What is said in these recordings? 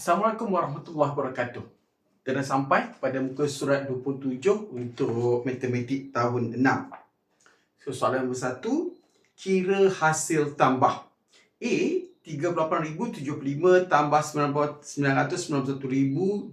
Assalamualaikum warahmatullahi wabarakatuh. Kita sampai pada muka surat 27 untuk matematik tahun 6. So soalan nombor 1, kira hasil tambah. A 38,075 tambah 991,002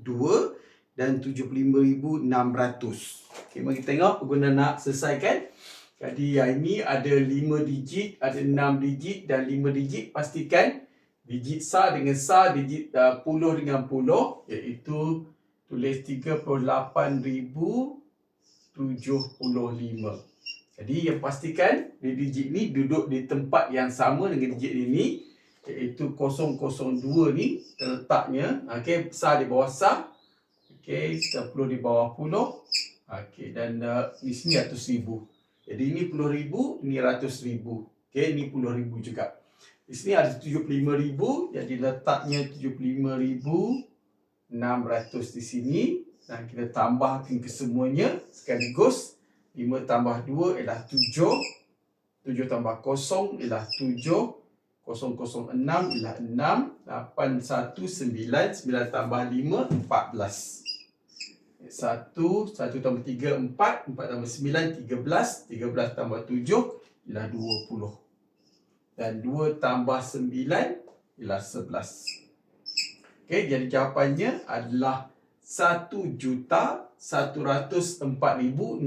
dan 75,600. Okey, mari kita tengok guna nak selesaikan. Jadi yang ini ada 5 digit, ada 6 digit dan 5 digit. Pastikan digit sa dengan sa, digit uh, puluh dengan puluh iaitu tulis 38,075. Jadi yang pastikan di digit ni duduk di tempat yang sama dengan digit ini iaitu 002 ni terletaknya. Okey sa di bawah sa okey 10 di bawah puluh okey dan uh, di sini ratus ribu. Jadi ini puluh ribu ini ratus ribu. Okey ini puluh ribu juga di sini ada 75,000 jadi letaknya 75,600 di sini. Dan kita tambahkan kesemuanya sekaligus 5 tambah 2 ialah 7 7 tambah 0 ialah 7 006 ialah 6 819 9 tambah 5 14 1 1 tambah 3 4 4 tambah 9 13 13 tambah 7 ialah 20 dan 2 tambah 9 ialah 11 Okey jadi jawapannya adalah 1 juta 104,677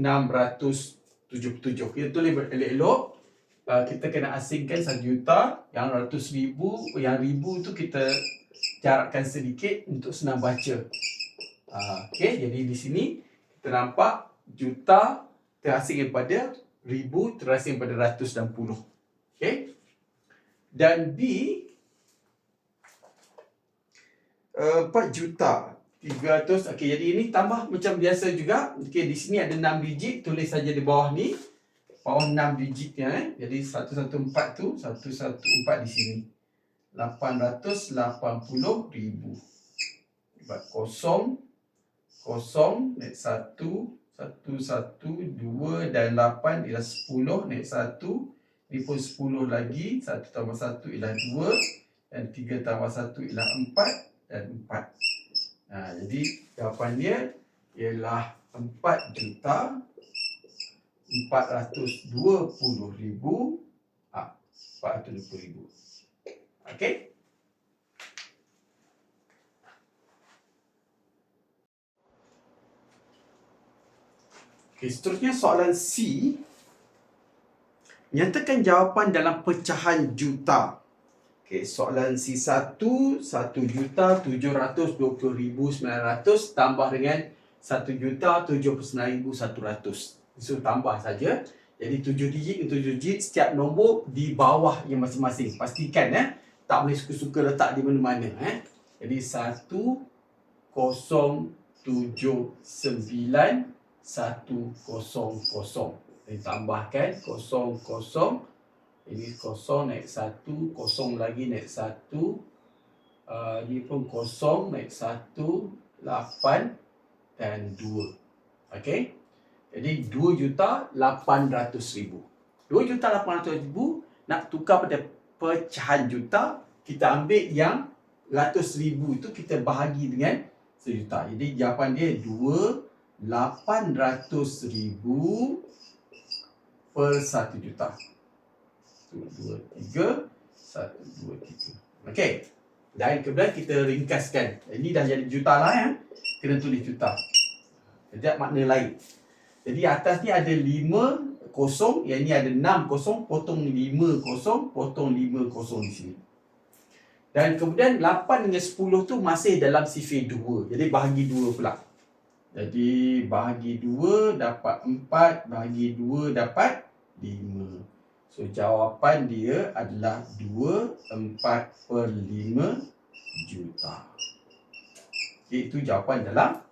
Kita tulis elok-elok. Uh, kita kena asingkan 1 juta yang ratus ribu yang ribu tu kita jarakkan sedikit untuk senang baca. Uh, okey jadi di sini kita nampak juta terasing daripada ribu terasing daripada ratus dan puluh. Okey dan B uh, 4 juta 300 okey jadi ini tambah macam biasa juga okey di sini ada 6 digit tulis saja di bawah ni bawah 6 digitnya eh. Jadi 114 tu 114 di sini. 880 ribu. Buat kosong. Kosong. Naik 1. 1, 1, 2 dan 8 ialah 10. Naik 1. Pun 10 lagi. 1 tambah 1 ialah 2. Dan 3 tambah 1 ialah 4. Dan 4. Nah, jadi jawapan dia ialah 4 juta 420 ribu ah, 420 ribu Okey Okey, seterusnya soalan C Nyatakan jawapan dalam pecahan juta. Okay, soalan C1, 1 juta 720,900 tambah dengan 1 juta 79,100. So, tambah saja. Jadi, 7 digit ke 7 digit setiap nombor di bawah yang masing-masing. Pastikan, eh, tak boleh suka-suka letak di mana-mana. Eh. Jadi, 1, 0, 7, 9, 1,079,100. 0 ditambahkan kosong kosong. Ini kosong naik satu kosong lagi naik satu. Uh, ini pun kosong naik satu lapan dan dua. Okay jadi dua juta lapan ratus ribu. Dua juta lapan ratus ribu nak tukar pada pecahan juta kita ambil yang ratus ribu itu kita bahagi dengan sejuta. Jadi jawapan dia dua lapan ratus ribu per 1 juta. 1, 2, 3, 1, 2, 3. Okey. Dan kemudian kita ringkaskan. Ini dah jadi juta lah ya. Kena tulis juta. Jadi makna lain. Jadi atas ni ada 5 kosong, yang ni ada 6 kosong, potong 5 kosong, potong 5 kosong di sini. Dan kemudian 8 dengan 10 tu masih dalam sifir 2. Jadi bahagi 2 pula. Jadi bahagi 2 dapat 4, bahagi 2 dapat 5. So jawapan dia adalah 2, 4 per 5 juta. Itu jawapan dalam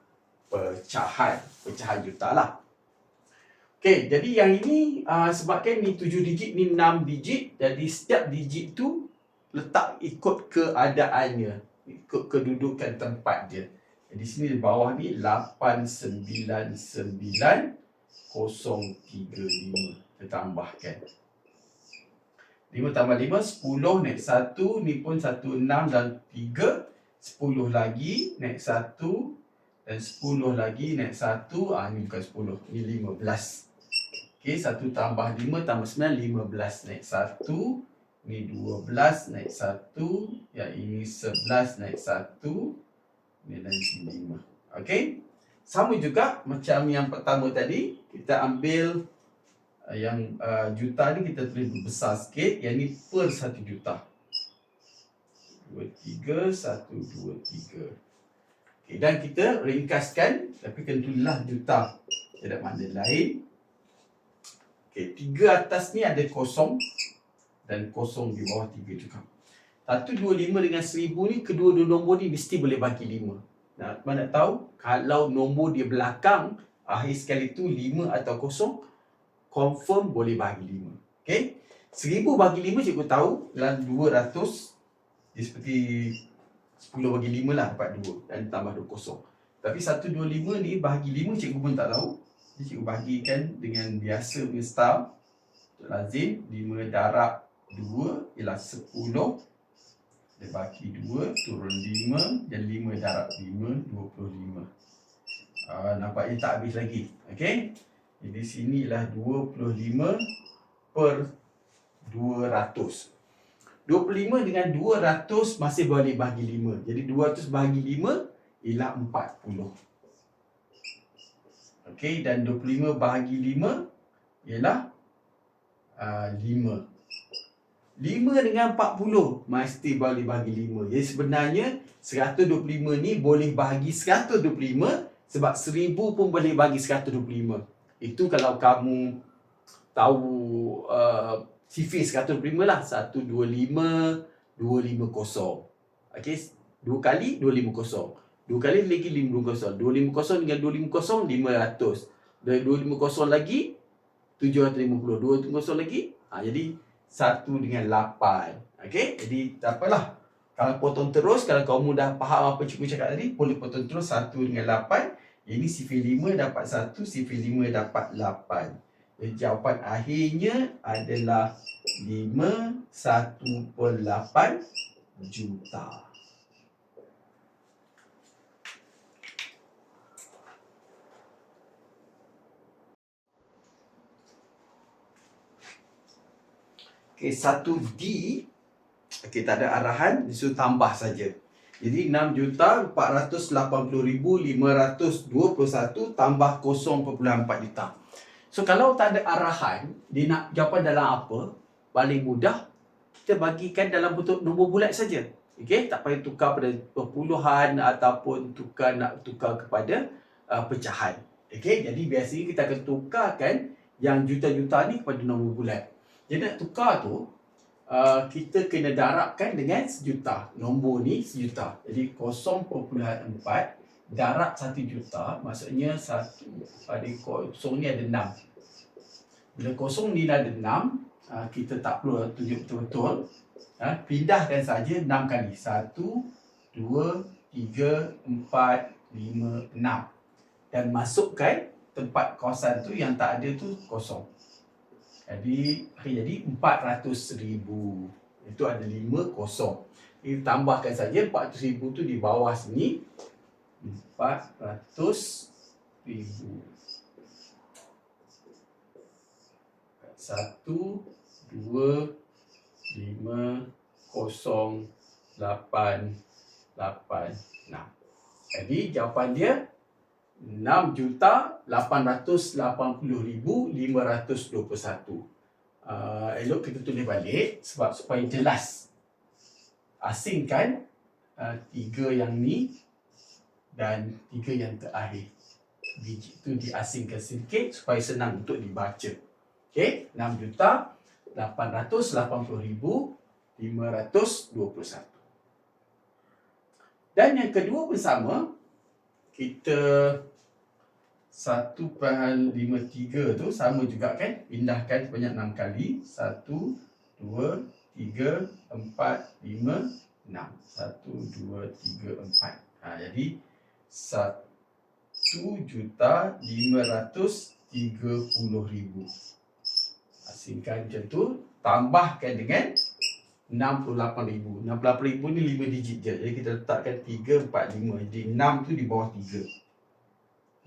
pecahan. Pecahan juta lah. Okey, jadi yang ini uh, sebabkan ni tujuh digit, ni enam digit. Jadi setiap digit tu letak ikut keadaannya. Ikut kedudukan tempat dia. Jadi sini di bawah ni 899 035. Tambahkan. 5 tambah 5, 10 naik 1. Ni pun 1, 6 dan 3. 10 lagi naik 1 dan 10 lagi naik 1 ah ni bukan 10 ni 15 okey 1 tambah 5 tambah 9 15 naik 1 ni 12 naik 1 yang ini 11 naik 1 ni dan 5 okey sama juga macam yang pertama tadi kita ambil yang uh, juta ni kita tulis besar sikit yang ni per 1 juta dua tiga satu dua tiga. Okay, dan kita ringkaskan tapi tentulah juta tidak mana lain. Okay, tiga atas ni ada kosong dan kosong di bawah tiga juga. Satu dua lima dengan seribu ni kedua-dua nombor ni mesti boleh bagi lima. Nah, mana tahu kalau nombor di belakang akhir sekali tu lima atau kosong confirm boleh bagi lima. Okay. Seribu bagi lima cikgu tahu dalam dua ratus dia seperti 10 bagi 5 lah dapat 2 dan tambah 2 kosong. Tapi 125 ni bahagi 5 cikgu pun tak tahu. Jadi cikgu bahagikan dengan biasa punya style. Untuk lazim 5 darab 2 ialah 10. Dia bagi 2 turun 5 dan 5 darab 5 25. Uh, nampaknya tak habis lagi. Okey. Jadi sinilah 25 per 200. 25 dengan 200 masih boleh bahagi 5. Jadi 200 bahagi 5 ialah 40. Okey dan 25 bahagi 5 ialah uh, 5. 5 dengan 40 mesti boleh bahagi 5. Jadi sebenarnya 125 ni boleh bahagi 125 sebab 1000 pun boleh bahagi 125. Itu kalau kamu tahu uh, Sifis 125 lah. 125 250. Okey, dua kali 250. Dua kali lagi 550. 250 dengan 250 500. Dan 250 lagi 750. 250 lagi ha, jadi 1 dengan 8. Okey, jadi tak apalah. Kalau potong terus, kalau kamu dah faham apa cikgu cakap tadi, boleh potong terus 1 dengan 8. Ini sifir 5 dapat 1, sifir 5 dapat 8. Jawapan akhirnya adalah 5 1 per 8 juta. Okey, satu D Okey, tak ada arahan, disuruh tambah saja. Jadi 6 juta 480 ribu 521 tambah 0.4 juta. So kalau tak ada arahan, dia nak jawapan dalam apa, paling mudah kita bagikan dalam bentuk nombor bulat saja. Okey, tak payah tukar pada perpuluhan ataupun tukar nak tukar kepada uh, pecahan. Okey, jadi biasanya kita akan tukarkan yang juta-juta ni kepada nombor bulat. Jadi nak tukar tu uh, kita kena darabkan dengan sejuta. Nombor ni sejuta. Jadi 0.4 darab satu juta maksudnya satu pada kosong ni ada enam. Bila kosong ni ada enam ah, kita tak perlu tunjuk betul-betul. Ah, pindahkan saja enam kali. Satu dua tiga empat lima enam. Dan masukkan tempat kawasan tu yang tak ada tu kosong jadi jadi empat ratus ribu itu ada lima kosong kita tambahkan saja empat ratus ribu tu di bawah sini empat ratus ribu. Satu, dua, lima, kosong, lapan, lapan, enam. Jadi jawapan dia enam juta lapan ratus lapan puluh ribu lima ratus dua puluh satu. Uh, elok kita tulis balik sebab supaya jelas. Asingkan uh, tiga yang ni dan tiga yang terakhir. Biji itu diasingkan sedikit supaya senang untuk dibaca. Okey, 6 juta 880 ribu 521. Dan yang kedua bersama kita 1.53 tu sama juga kan? Pindahkan sebanyak 6 kali. 1 2 3 4 5 6 1 2 3 4 ha, jadi satu juta lima ratus tiga puluh ribu. Asingkan macam tu, tambahkan dengan 68,000. 68,000 ni 5 digit je. Jadi kita letakkan 3, 4, 5. Jadi 6 tu di bawah 3.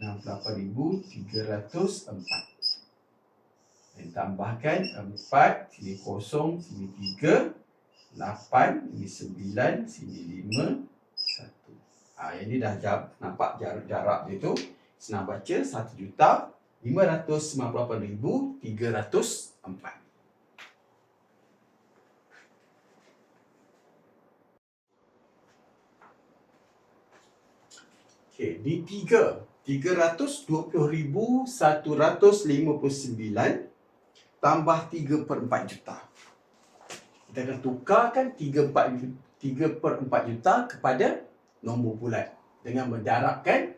68,304. Dan tambahkan 4, sini kosong, sini 3, 8, ini 9, sini 5, 1. Ha, ini dah jam, nampak jarak, jarak dia tu. Senang baca, 1 juta 598,304. Okey, di tiga. 320,159 tambah 3 per 4 juta. Kita akan tukarkan 3, 4, 3 per 4 juta kepada nombor bulat dengan mendarabkan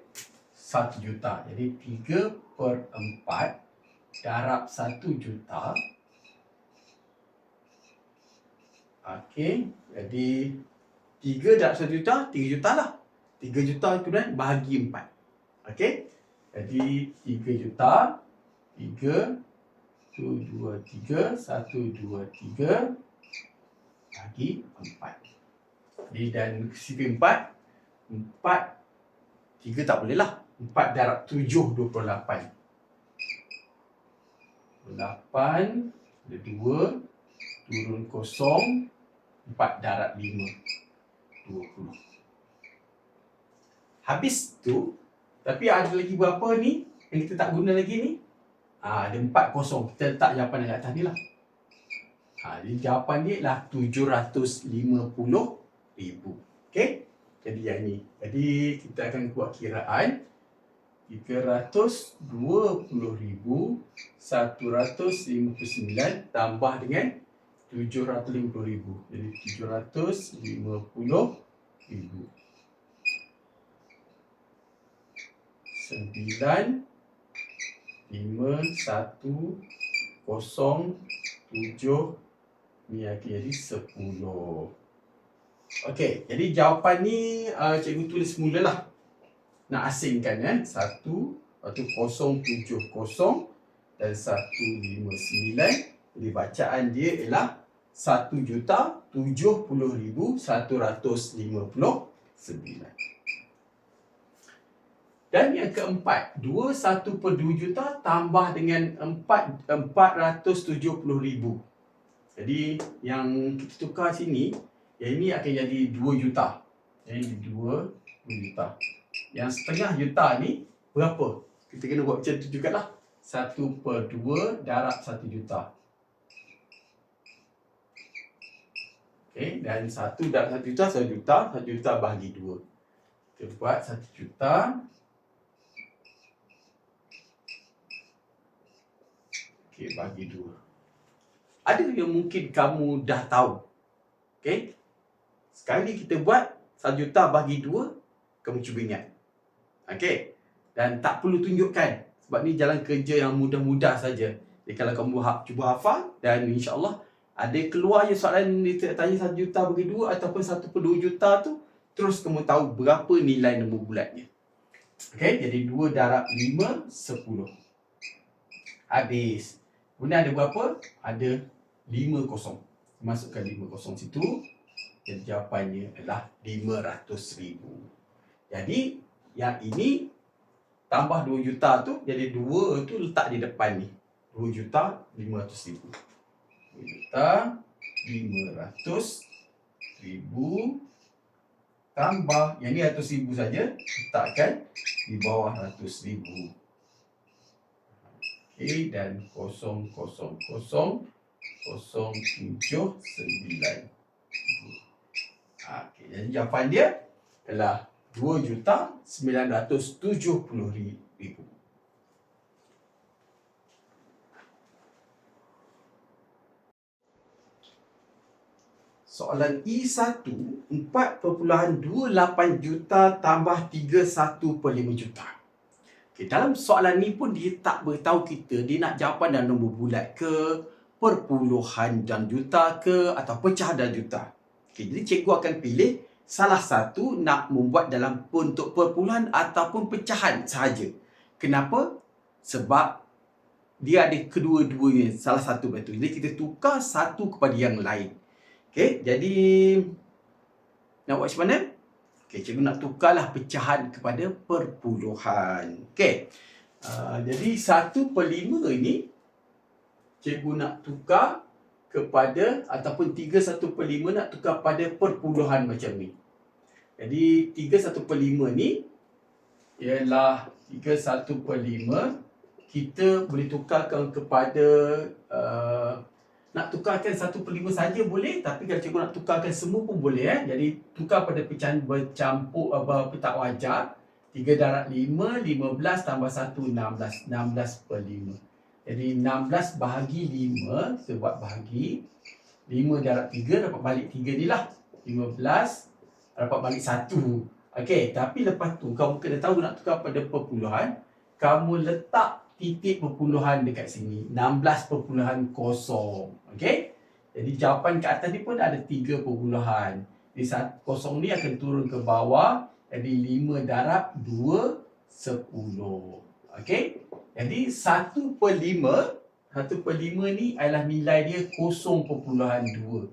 1 juta. Jadi 3 per 4 darab 1 juta. Okey, jadi 3 darab 1 juta, 3 juta lah. 3 juta kemudian bahagi 4. Okey. Jadi 3 juta 3 1 2 3 1 2 3 bagi 4. Jadi dan sifir 4 4 3 tak boleh lah. 4 darab 7 28. 8 ada 2 turun kosong 4 darab 5 20. Habis tu tapi ada lagi berapa ni yang kita tak guna lagi ni? Ha, ada empat kosong. Kita letak jawapan yang atas ni lah. Ha, jadi jawapan dia lah 750 ribu. Okay? Jadi yang ni. Jadi kita akan buat kiraan. 320 ribu 159 tambah dengan 750 ribu. Jadi 750 ribu. Sembilan lima satu kosong tujuh ni jadi sepuluh. Okey, jadi jawapan ni uh, cikgu tulis semula lah. Nak asingkan eh. Satu, lepas tu kosong tujuh kosong dan satu lima sembilan. Jadi bacaan dia ialah satu juta tujuh puluh ribu satu ratus lima puluh sembilan. Dan yang keempat, 21 per 2 juta tambah dengan 4, 470 ribu. Jadi yang kita tukar sini, yang ini akan jadi 2 juta. Yang ini 2, 2 juta. Yang setengah juta ni berapa? Kita kena buat macam tu jugalah. 1 per 2 darab 1 juta. Okay, dan 1 darab 1 juta, 1 juta, 1 juta bahagi 2. Kita buat 1 juta Okey, bagi dua. Ada yang mungkin kamu dah tahu. Okey. Sekali kita buat satu juta bagi dua, kamu cuba ingat. Okey. Dan tak perlu tunjukkan. Sebab ni jalan kerja yang mudah-mudah saja. Jadi kalau kamu ha- cuba hafal dan insya-Allah ada keluar je soalan ni tanya satu juta bagi dua ataupun satu per dua juta tu terus kamu tahu berapa nilai nombor bulatnya. Okey, jadi dua darab lima sepuluh. Habis. Kemudian ada berapa? Ada 5 kosong. Masukkan 5 kosong situ. Dan jawapannya adalah 500 ribu. Jadi, yang ini tambah 2 juta tu, jadi 2 tu letak di depan ni. 2 juta 500 ribu. 2 juta 500 ribu tambah, yang ni 100 ribu saja, letakkan di bawah 100 ribu. A dan kosong kosong kosong kosong tujuh sembilan. Okey, jadi jawapan dia adalah dua juta sembilan ratus tujuh puluh ribu. Soalan E1, 4.28 juta tambah 31 per 5 juta. Okay, dalam soalan ni pun dia tak beritahu kita dia nak jawapan dalam nombor bulat ke, perpuluhan dan juta ke atau pecah dan juta. Okay, jadi cikgu akan pilih salah satu nak membuat dalam bentuk perpuluhan ataupun pecahan sahaja. Kenapa? Sebab dia ada kedua-duanya salah satu betul. Jadi kita tukar satu kepada yang lain. Okey, jadi nak buat macam mana? Okey, cikgu nak tukarlah pecahan kepada perpuluhan. Okey. Uh, jadi satu per lima ini cikgu nak tukar kepada ataupun tiga satu per lima nak tukar pada perpuluhan macam ni. Jadi tiga satu per lima ni ialah tiga satu per lima kita boleh tukarkan kepada uh, nak tukarkan satu per lima saja boleh tapi kalau cikgu nak tukarkan semua pun boleh eh. Jadi tukar pada pecahan bercampur apa petak wajar 3 darab 5, 15 tambah 1, 16. 16 per 5. Jadi 16 bahagi 5, kita buat bahagi. 5 darab 3 dapat balik 3 ni lah. 15 dapat balik 1. Okey, tapi lepas tu kamu kena tahu nak tukar pada perpuluhan. Kamu letak titik perpuluhan dekat sini. 16 perpuluhan kosong. Okey? Jadi jawapan ke atas ni pun ada 3 perpuluhan. Jadi kosong ni akan turun ke bawah. Jadi 5 darab 2, 10. Okey? Jadi 1 per 5, 1 per 5 ni adalah nilai dia 0.2.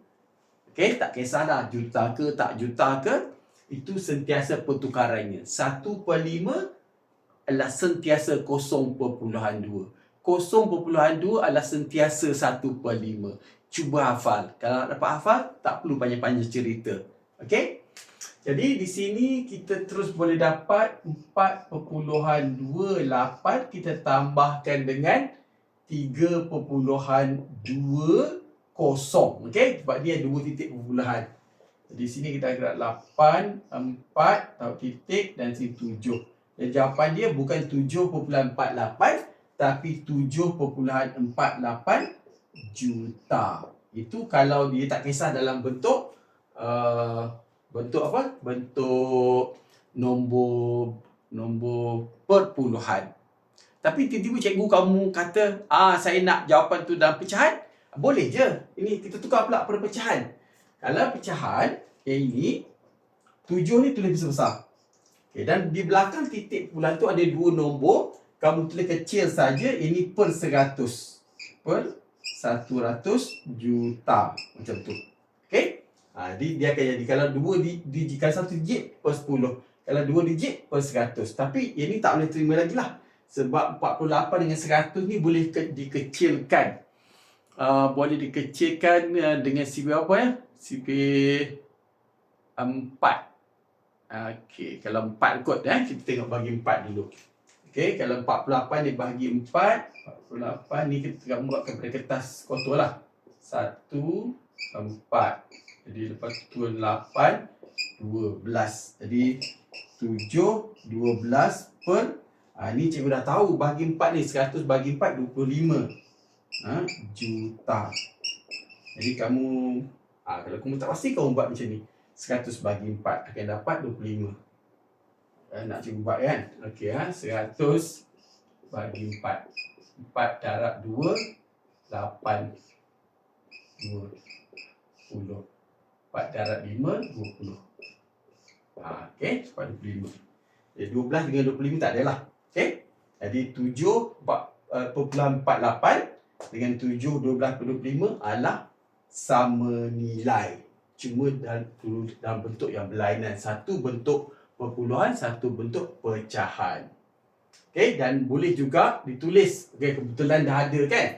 Okey? Tak kisahlah juta ke tak juta ke. Itu sentiasa pertukarannya. 1 per 5 adalah sentiasa 0.2. 0.2 adalah sentiasa 1 per 5. Cuba hafal. Kalau dapat hafal, tak perlu panjang-panjang cerita. Okey? Jadi di sini kita terus boleh dapat 4.28 kita tambahkan dengan 3.20. Okey? Sebab dia dua titik perpuluhan. Di sini kita ada 8, 4, tahu titik dan sini 7. Jawapan dia bukan 7.48 tapi 7.48 juta. Itu kalau dia tak kisah dalam bentuk uh, bentuk apa? Bentuk nombor nombor perpuluhan. Tapi tiba-tiba cikgu kamu kata, ah saya nak jawapan tu dalam pecahan. Boleh je. Ini kita tukar pula pada pecahan. Kalau pecahan yang ini, tujuh ni tulis besar-besar. Okay, dan di belakang titik bulan tu ada dua nombor. Kamu tulis kecil saja. Ini per seratus. Per satu ratus juta. Macam tu. Okay. Ha, di, dia akan jadi. Kalau dua di, di, kalau satu digit per sepuluh. Kalau dua digit per seratus. Tapi ini tak boleh terima lagi lah. Sebab 48 dengan 100 ni boleh ke, dikecilkan. Uh, boleh dikecilkan uh, dengan sibir apa ya? Sibir 4. Okey, kalau 4 kot eh, kita tengok bagi 4 dulu. Okey, kalau 48 dibahagi 4, 48 ni kita tengok buatkan pada kertas kotor lah. 1, 4. Jadi lepas tu 8, 12. Jadi 7, 12 per, ha, ni cikgu dah tahu bagi 4 ni, 100 bagi 4, 25 ha, juta. Jadi kamu, ha, kalau kamu tak pasti kamu buat macam ni. 100 bagi 4 akan dapat 25. Eh, nak cuba buat kan? Okey ha, 100 bagi 4. 4 darab 2 8 20. 4 darab 5 20. Ha, okey, dapat 25. Jadi 12 dengan 25 tak adalah. Okey? Jadi 7 4, uh, 48 dengan 7 12 25 adalah sama nilai cuma dalam, dalam bentuk yang berlainan. Satu bentuk perpuluhan, satu bentuk pecahan. Okay, dan boleh juga ditulis. Okay, kebetulan dah ada kan?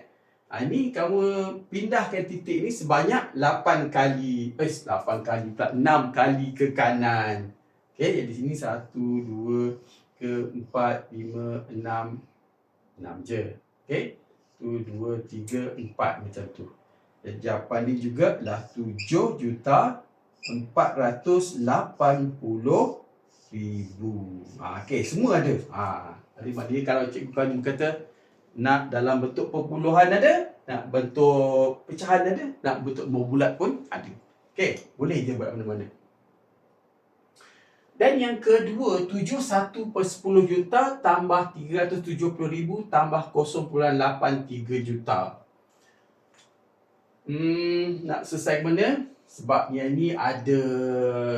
Ha, ini kamu pindahkan titik ni sebanyak 8 kali. Eh, 8 kali pula. 6 kali ke kanan. Okay, jadi sini 1, 2, ke 4, 5, 6. 6 je. Okay. 1, 2, 3, 4 macam tu. Dan jawapan ni juga adalah 7 juta 480 ribu. Ha, okay, semua ada. Ha, jadi maknanya kalau cikgu kan kata nak dalam bentuk perpuluhan ada, nak bentuk pecahan ada, nak bentuk bulat pun ada. Okay, boleh je buat mana-mana. Dan yang kedua, 71 per 10 juta tambah 370 ribu tambah 0.83 juta. Hmm, nak selesai mana? Sebab yang ni ada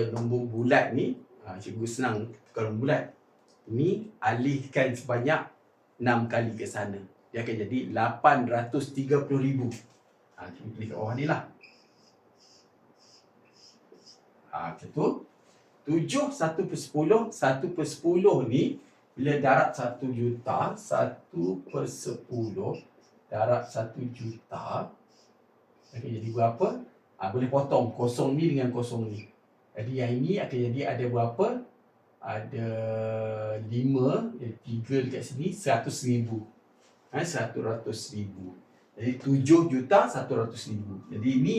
nombor bulat ni. Ha, cikgu senang tukar nombor bulat. Ni alihkan sebanyak 6 kali ke sana. Dia akan jadi 830,000. Ha, cikgu tulis kat bawah ni lah. Ha, macam tu. Tujuh satu per sepuluh. Satu per sepuluh ni bila darab satu juta. Satu per sepuluh. Darab satu juta. Akan jadi berapa? Ha, boleh potong kosong ni dengan kosong ni. Jadi yang ini akan jadi ada berapa? Ada lima, tiga dekat sini, seratus ribu. Ha, seratus ratus ribu. Jadi tujuh juta satu ratus ribu. Jadi ini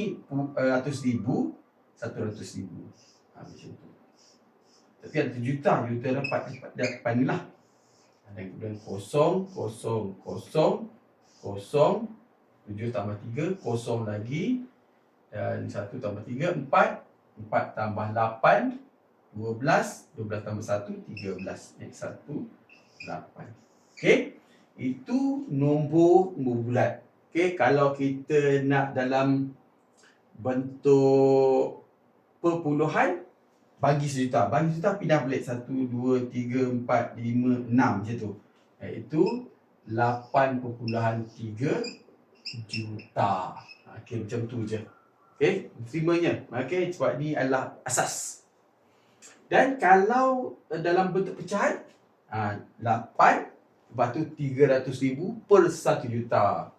ratus ribu, satu ratus ribu. Ha, macam tu. Tapi ada juta, juta dapat dapat ni lah. Dan kemudian kosong, kosong, kosong, kosong, tujuh tambah tiga, kosong lagi. Dan satu tambah tiga, empat. Empat tambah lapan, dua belas. Dua belas tambah satu, tiga belas. Ini satu, lapan. Okay. Itu nombor bulat. Okay, kalau kita nak dalam bentuk perpuluhan, bagi sejuta. Bagi sejuta pindah balik. Satu, dua, tiga, empat, lima, enam macam tu. Iaitu lapan perpuluhan tiga juta. Okay, macam tu je. Okay, terimanya. Okay, sebab ni adalah asas. Dan kalau dalam bentuk pecahan, ha, lapan, lepas tu tiga ratus ribu per satu juta.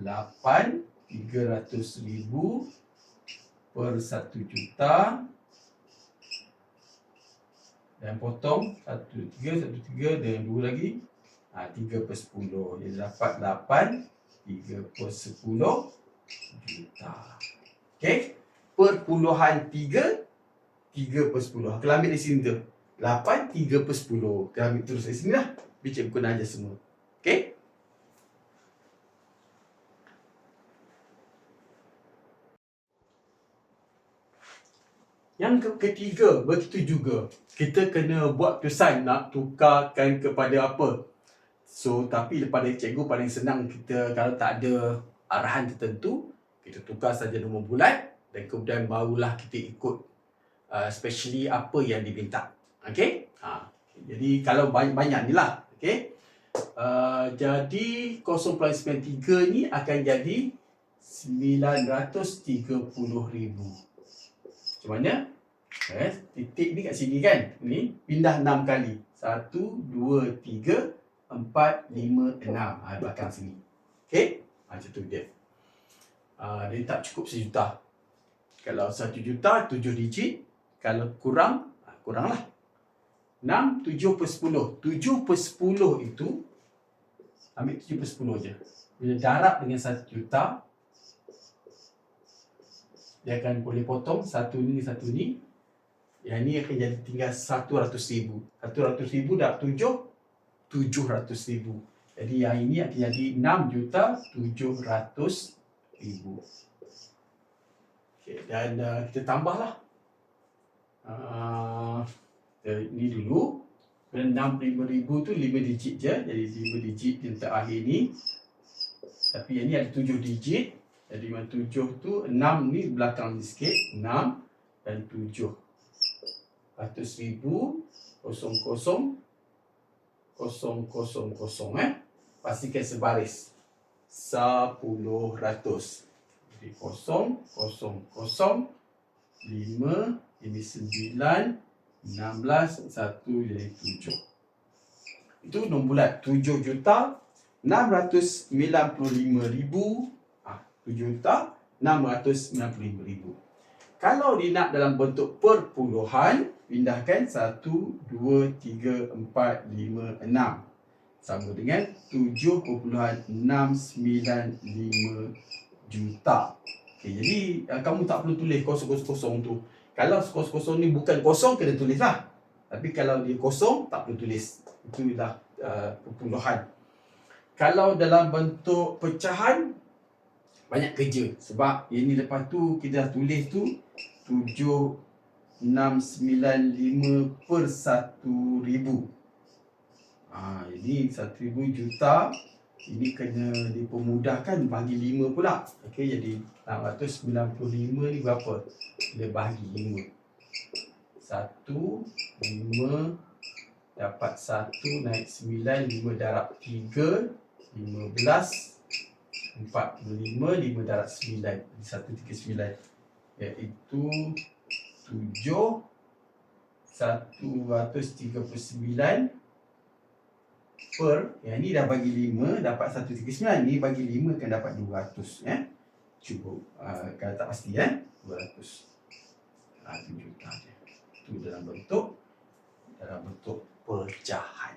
8 300 ribu per 1 juta dan potong 1 3 1 3 dan 2 lagi ha, 3 per 10 dia dapat 8 3 per 10 juta. Ok perpuluhan 3 3 per 10 kalau ambil di sini tu. 8 3 per 10 kalau ambil terus di sini lah. Bincang buku aja semua. Ok Yang ketiga, begitu juga. Kita kena buat kesan nak tukarkan kepada apa. So, tapi daripada cikgu paling senang kita kalau tak ada arahan tertentu, kita tukar saja nombor bulat dan kemudian barulah kita ikut uh, especially apa yang diminta. Okay? Ha. Jadi, kalau banyak-banyak ni lah. Okay? Uh, jadi, 0.93 ni akan jadi 930,000. Macam mana? Eh, titik ni kat sini kan? Ni pindah 6 kali. 1 2 3 4 5 6. Ha belakang sini. Okey? Ha, macam tu dia. Ha, dia tak cukup sejuta. Kalau 1 juta 7 digit, kalau kurang, ha, kuranglah. 6 7 per 10. 7 per 10 itu ambil 7 per 10 je. Bila darab dengan 1 juta, dia akan boleh potong satu ni satu ni. Yang ni akan jadi tinggal satu ratus ribu. Satu ratus ribu dah tujuh, tujuh ribu. Jadi yang ini akan jadi enam juta tujuh ratus ribu. Okay, dan uh, kita tambahlah. Uh, ini dulu. Lima ribu tu lima digit je. Jadi lima digit yang terakhir ni. Tapi yang ni ada tujuh digit. Jadi dengan tujuh tu, enam ni belakang ni sikit. Enam dan tujuh. Ratus ribu, kosong kosong, kosong kosong eh. Pastikan sebaris. Sepuluh ratus. Jadi kosong, kosong, kosong. Lima, ini sembilan, enam belas, satu jadi tujuh. Itu nombor bulat. Tujuh juta, enam ratus sembilan puluh lima ribu, 7 juta 695,000. Kalau dia nak dalam bentuk perpuluhan, pindahkan 1, 2, 3, 4, 5, 6. Sama dengan 7.695 juta. Okay, jadi uh, kamu tak perlu tulis kosong-kosong tu. Kalau kosong-kosong ni bukan kosong, kena tulis lah. Tapi kalau dia kosong, tak perlu tulis. Itulah uh, perpuluhan. Kalau dalam bentuk pecahan, banyak kerja sebab ini lepas tu kita dah tulis tu 7695 per 1000 ha, jadi 1000 juta ini kena dipermudahkan bagi 5 pula. Ok jadi 695 ni berapa? Dia bagi 5 1 5 dapat 1 naik 9 5 darab 3 15 45, 5 darab 9 139 Iaitu tujuh satu ratus tiga puluh sembilan per yang ni dah bagi lima dapat satu tiga sembilan ni bagi lima kan dapat dua ratus ya. Cuba uh, kalau tak pasti ya dua ratus. Ah, tu juta je. Tu dalam bentuk dalam bentuk pecahan